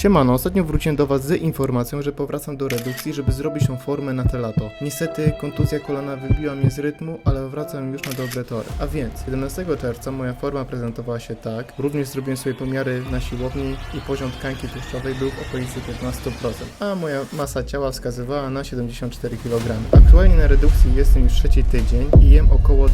Siemano, ostatnio wróciłem do Was z informacją, że powracam do redukcji, żeby zrobić tą formę na te lato. Niestety kontuzja kolana wybiła mnie z rytmu, ale wracam już na dobre tory. A więc 11 czerwca moja forma prezentowała się tak. Również zrobiłem sobie pomiary na siłowni i poziom tkanki tłuszczowej był w okolicy 15%, a moja masa ciała wskazywała na 74 kg. Aktualnie na redukcji jestem już trzeci tydzień i jem około 2000-2300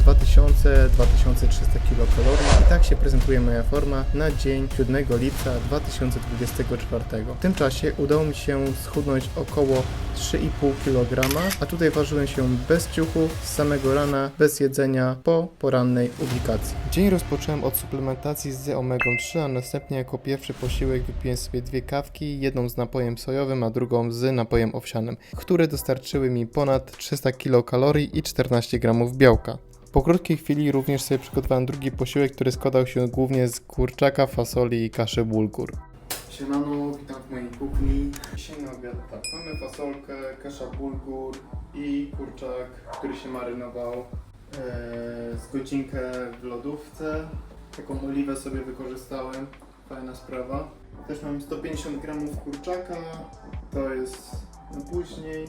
kilokalorii i tak się prezentuje moja forma na dzień 7 lipca 2024. W tym czasie udało mi się schudnąć około 3,5 kg, a tutaj ważyłem się bez ciuchu, z samego rana, bez jedzenia, po porannej ubikacji. Dzień rozpocząłem od suplementacji z omegą 3, a następnie jako pierwszy posiłek wypiłem sobie dwie kawki, jedną z napojem sojowym, a drugą z napojem owsianym, które dostarczyły mi ponad 300 kilokalorii i 14 gramów białka. Po krótkiej chwili również sobie przygotowałem drugi posiłek, który składał się głównie z kurczaka, fasoli i kaszy bulgur. Siemano, witam w mojej kuchni. Dzisiaj na obiad tak, mamy fasolkę, kasza bulgur i kurczak, który się marynował e, z godzinkę w lodówce. Taką oliwę sobie wykorzystałem, fajna sprawa. Też mam 150 gramów kurczaka, to jest na później.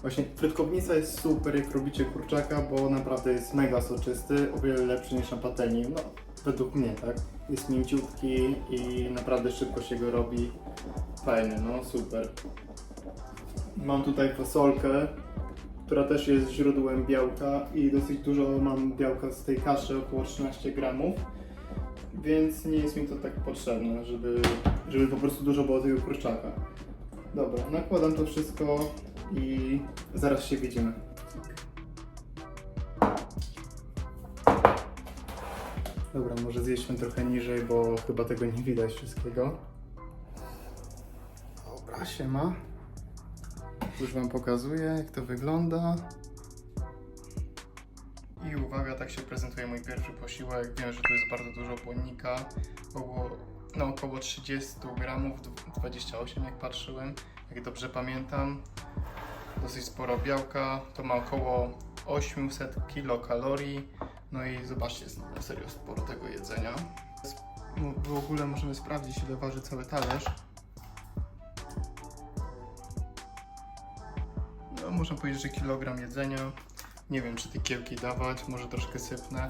Właśnie frytkownica jest super jak robicie kurczaka, bo naprawdę jest mega soczysty, o wiele lepszy niż na patelni. No, według mnie, tak? Jest mięciutki i naprawdę szybko się go robi. Fajny, no super. Mam tutaj fasolkę, która też jest źródłem białka i dosyć dużo mam białka z tej kaszy, około 13 gramów. Więc nie jest mi to tak potrzebne, żeby, żeby po prostu dużo było tego kurczaka. Dobra, nakładam to wszystko i zaraz się widzimy. Dobra, może zjedźmy trochę niżej, bo chyba tego nie widać wszystkiego. Dobra, siema. Już Wam pokazuję, jak to wygląda. I uwaga, tak się prezentuje mój pierwszy posiłek. Wiem, że tu jest bardzo dużo błonnika. Około, no, około 30 gramów, 28 jak patrzyłem, jak dobrze pamiętam. Dosyć sporo białka, to ma około 800 kilokalorii. No i zobaczcie, jest na serio sporo tego jedzenia. No, w ogóle możemy sprawdzić, ile waży cały talerz. No, można powiedzieć, że kilogram jedzenia. Nie wiem, czy te kiełki dawać, może troszkę sypnę.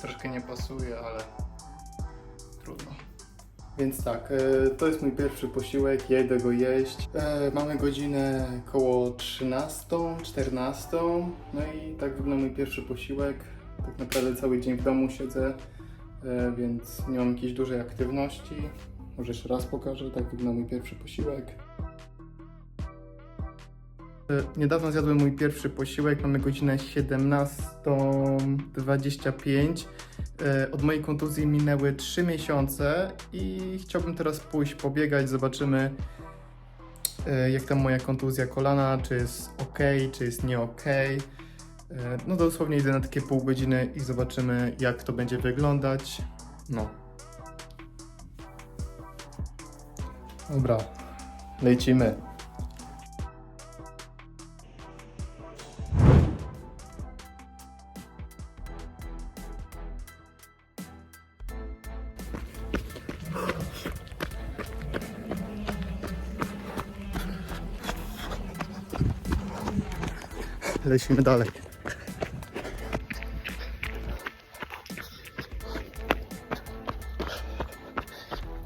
Troszkę nie pasuje, ale. Więc tak, e, to jest mój pierwszy posiłek, ja idę go jeść. E, Mamy godzinę koło 13, 14, no i tak wygląda mój pierwszy posiłek. Tak naprawdę cały dzień w domu siedzę, e, więc nie mam jakiejś dużej aktywności. Może jeszcze raz pokażę, tak wygląda mój pierwszy posiłek. Niedawno zjadłem mój pierwszy posiłek, mamy godzinę 17.25. E, Od mojej kontuzji minęły 3 miesiące i chciałbym teraz pójść pobiegać, zobaczymy e, jak tam moja kontuzja kolana, czy jest ok, czy jest nie ok. E, No dosłownie idę na takie pół godziny i zobaczymy jak to będzie wyglądać. No. Dobra, lecimy. Lecimy dalej.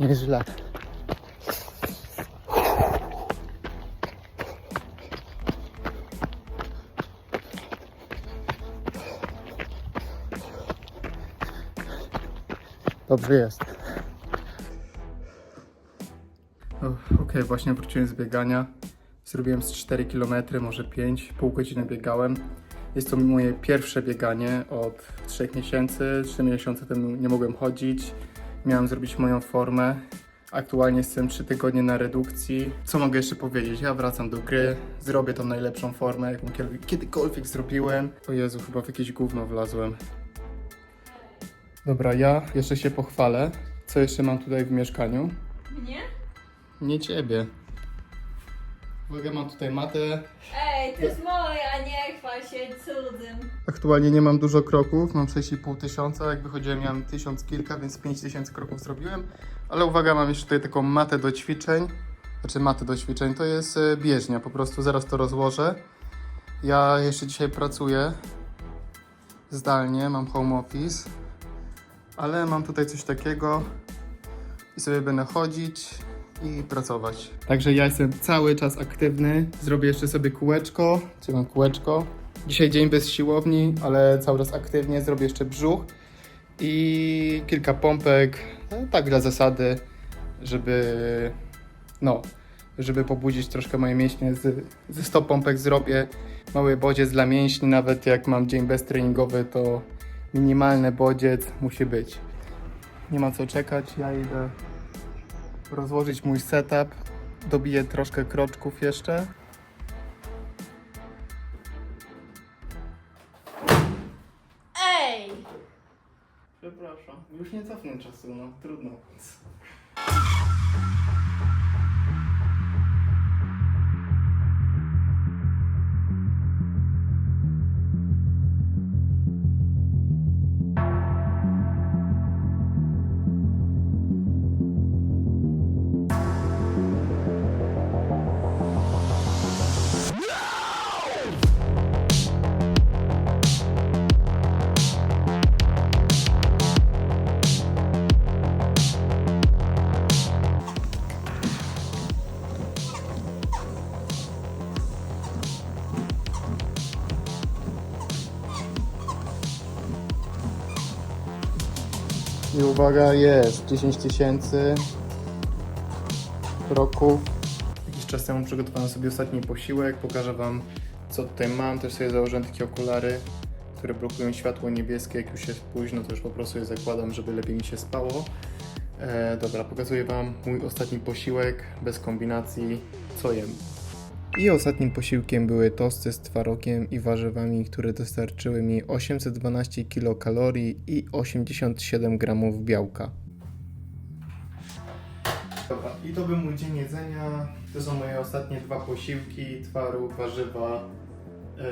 Nieźle. Dobrze jest. Okej, właśnie wróciłem z biegania. Zrobiłem z 4 km, może 5, pół godziny biegałem. Jest to moje pierwsze bieganie od 3 miesięcy. 3 miesiące temu nie mogłem chodzić. Miałem zrobić moją formę. Aktualnie jestem 3 tygodnie na redukcji. Co mogę jeszcze powiedzieć? Ja wracam do gry, zrobię tą najlepszą formę, jaką kiedy- kiedykolwiek zrobiłem. O Jezu, chyba w jakieś gówno wlazłem. Dobra, ja jeszcze się pochwalę. Co jeszcze mam tutaj w mieszkaniu? Mnie? Nie ciebie. Uwaga, mam tutaj matę. Ej, to jest moja, nie chwal się cudzym. Aktualnie nie mam dużo kroków, mam 6,5 tysiąca, jak wychodziłem miałem tysiąc kilka, więc 5 tysięcy kroków zrobiłem. Ale uwaga, mam jeszcze tutaj taką matę do ćwiczeń. Znaczy matę do ćwiczeń, to jest e, bieżnia, po prostu zaraz to rozłożę. Ja jeszcze dzisiaj pracuję zdalnie, mam home office, ale mam tutaj coś takiego i sobie będę chodzić i pracować. Także ja jestem cały czas aktywny. Zrobię jeszcze sobie kółeczko, czy mam kółeczko. Dzisiaj dzień bez siłowni, ale cały czas aktywnie. Zrobię jeszcze brzuch i kilka pompek, no, tak dla zasady, żeby no, żeby pobudzić troszkę moje mięśnie. Z, ze 100 pompek zrobię mały bodziec dla mięśni, nawet jak mam dzień beztreningowy, to minimalny bodziec musi być. Nie ma co czekać, ja idę rozłożyć mój setup, dobiję troszkę kroczków jeszcze. Ej! Przepraszam, już nie cofnę czasu, no trudno. Uwaga, jest 10 tysięcy kroków. Jakiś czas temu przygotowałem sobie ostatni posiłek. Pokażę Wam, co tutaj mam. Też sobie założyłem takie okulary, które blokują światło niebieskie. Jak już jest późno, to już po prostu je zakładam, żeby lepiej mi się spało. E, dobra, pokazuję Wam mój ostatni posiłek, bez kombinacji, co jem. I ostatnim posiłkiem były tosty z twarogiem i warzywami, które dostarczyły mi 812 kilokalorii i 87 gramów białka. Dobra, i to był mój dzień jedzenia. To są moje ostatnie dwa posiłki, twaróg, warzywa, yy,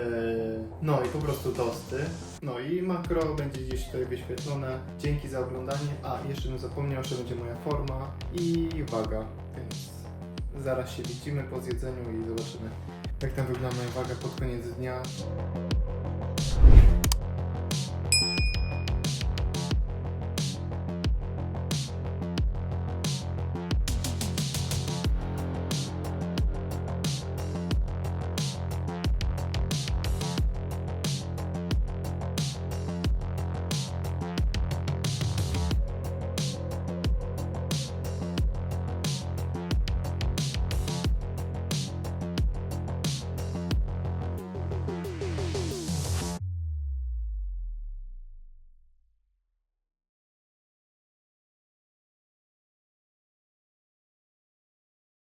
no i po prostu tosty. No i makro będzie gdzieś tutaj wyświetlone. Dzięki za oglądanie. A, jeszcze bym zapomniał, że będzie moja forma i waga, więc zaraz się widzimy po zjedzeniu i zobaczymy jak tam wygląda moja waga pod koniec dnia.